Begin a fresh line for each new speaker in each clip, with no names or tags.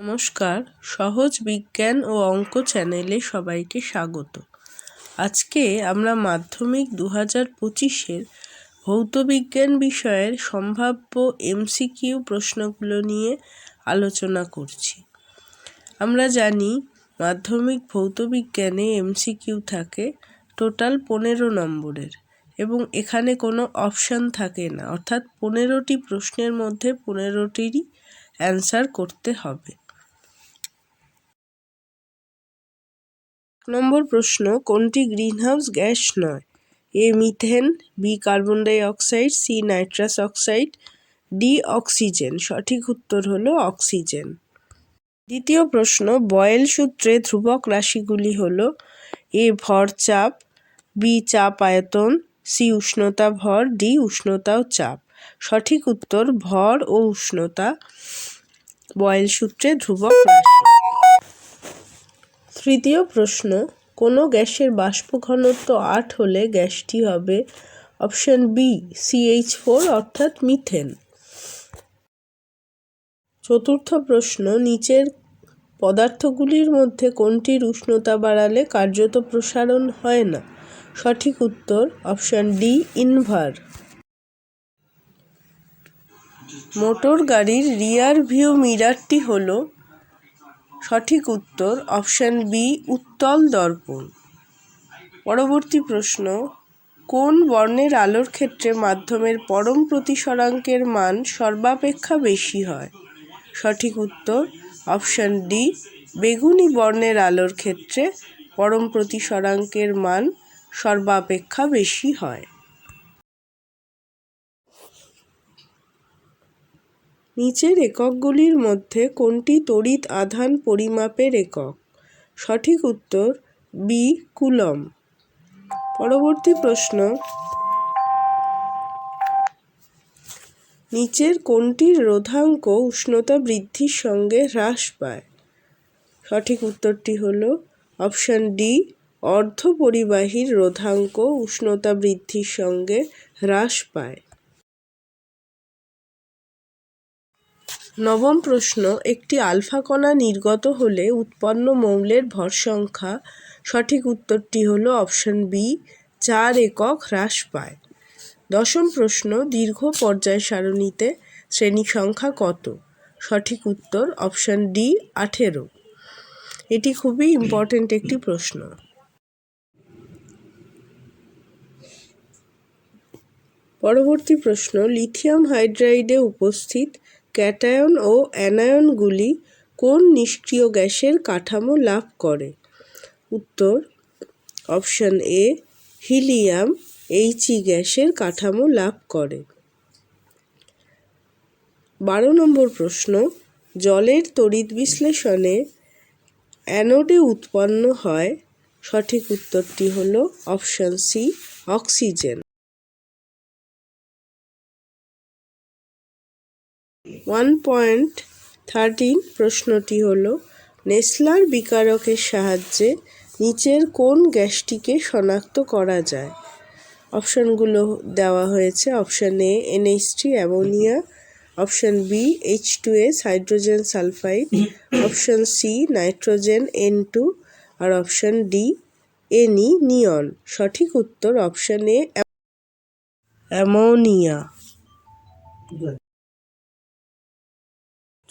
নমস্কার। সহজ বিজ্ঞান ও অঙ্ক চ্যানেলে সবাইকে স্বাগত। আজকে আমরা মাধ্যমিক দু হাজার পঁচিশের ভৌতবিজ্ঞান বিষয়ের সম্ভাব্য এমসিকিউ প্রশ্নগুলো নিয়ে আলোচনা করছি। আমরা জানি মাধ্যমিক ভৌতবিজ্ঞানে এমসিকিউ থাকে টোটাল পনেরো নম্বরের এবং এখানে কোনো অপশান থাকে না। অর্থাৎ পনেরোটি প্রশ্নের মধ্যে পনেরোটিরই অ্যান্সার করতে হবে। নম্বর প্রশ্ন, কোনটি গ্রিনহাউস গ্যাস নয়? A, methane, B, carbon dioxide, C, nitrous oxide, D, oxygen. সঠিক উত্তর হলো অক্সিজেন। দ্বিতীয় প্রশ্ন, বয়েল সূত্রে ধ্রুবক রাশিগুলি হল এ, ভর চাপ, বি, চাপ আয়তন, সি, উষ্ণতা ভর, ডি, উষ্ণতা ও চাপ। সঠিক উত্তর, ভর ও উষ্ণতা। বয়েল সূত্রে ধ্রুবক রাশি। তৃতীয় প্রশ্ন, কোনো গ্যাসের বাষ্প ঘনত্ব আট হলে গ্যাসটি হবে অপশন বি সিএইচ ফোর অর্থাৎ মিথেন। চতুর্থ প্রশ্ন, নিচের পদার্থগুলির মধ্যে কোনটির উষ্ণতা বাড়ালে কার্যত প্রসারণ হয় না? সঠিক উত্তর, অপশন ডি ইনভার। মোটর গাড়ির রিয়ার ভিউ মিরারটি হলো সঠিক উত্তর অপশান বি উত্তল দর্পণ। পরবর্তী প্রশ্ন, কোন বর্ণের আলোর ক্ষেত্রে মাধ্যমের পরম প্রতিসরাঙ্কের মান সর্বাপেক্ষা বেশি হয়? সঠিক উত্তর অপশান ডি বেগুনি বর্ণের আলোর ক্ষেত্রে পরম প্রতিসরাঙ্কের মান সর্বাপেক্ষা বেশি হয়। নিচের এককগুলির মধ্যে কোনটি তড়িৎ আধান পরিমাপের একক? সঠিক উত্তর বি কুলম পরবর্তী প্রশ্ন। নিচের কোনটির রোধাঙ্ক উষ্ণতা বৃদ্ধির সঙ্গে হ্রাস পায়? সঠিক উত্তরটি হল অপশান ডি অর্ধপরিবাহীর রোধাঙ্ক উষ্ণতা বৃদ্ধির সঙ্গে হ্রাস পায়। নবম প্রশ্ন, একটি আলফা কণা নির্গত হলে উৎপন্ন মৌলের ভর সংখ্যা। সঠিক উত্তরটি হল অপশন বি, চার একক হ্রাস পায়। দশম প্রশ্ন, দীর্ঘ পর্যায় সারণীতে শ্রেণি সংখ্যা কত? সঠিক উত্তর অপশন ডি, আঠেরো। এটি খুবই ইম্পর্টেন্ট একটি প্রশ্ন। পরবর্তী প্রশ্ন, লিথিয়াম হাইড্রাইডে উপস্থিত ক্যাটায়ন ও অ্যানায়নগুলি কোন নিষ্ক্রিয় গ্যাসের কাঠামো লাভ করে? উত্তর, অপশান এ, হিলিয়াম এইচই গ্যাসের কাঠামো লাভ করে। বারো নম্বর প্রশ্ন, জলের তড়িৎ বিশ্লেষণে অ্যানোডে উৎপন্ন হয়? সঠিক উত্তরটি হল option C, oxygen. One point thirteen প্রশ্নটি হল, নেসলার বিকারকের সাহায্যে নিচের কোন গ্যাসটিকে শনাক্ত করা যায়? অপশানগুলো দেওয়া হয়েছে, option A NH three ammonia, option B H two S hydrogen sulphide, option C nitrogen N two, R option D any neon সঠিক উত্তর অপশান এ অ্যামোনিয়া।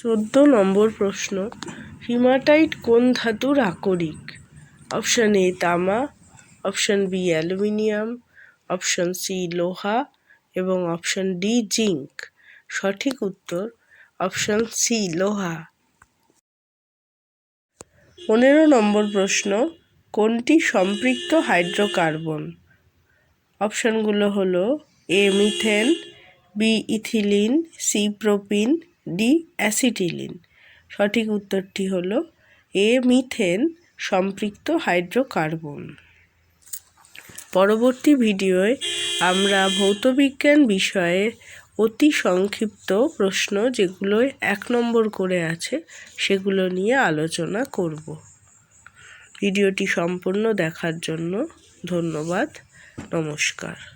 চোদ্দ নম্বর প্রশ্ন হিমাটাইট কোন ধাতুর আকরিক? অপশান এ তামা। Option B aluminium. Option C লোহা। এবং অপশান ডি জিঙ্ক সঠিক উত্তর অপশান সি লোহা। পনেরো নম্বর প্রশ্ন, কোনটি সম্পৃক্ত হাইড্রোকার্বন? অপশানগুলো হলো A methane B ethylene C propyne. D acetylene সঠিক উত্তরটি হল এ মিথেন সম্পৃক্ত হাইড্রোকার্বন। পরবর্তী ভিডিওয়ে আমরা ভৌতবিজ্ঞান বিষয়ে অতি সংক্ষিপ্ত প্রশ্ন যেগুলো এক নম্বর করে আছে সেগুলো নিয়ে আলোচনা করব। ভিডিওটি সম্পূর্ণ দেখার জন্য ধন্যবাদ। নমস্কার।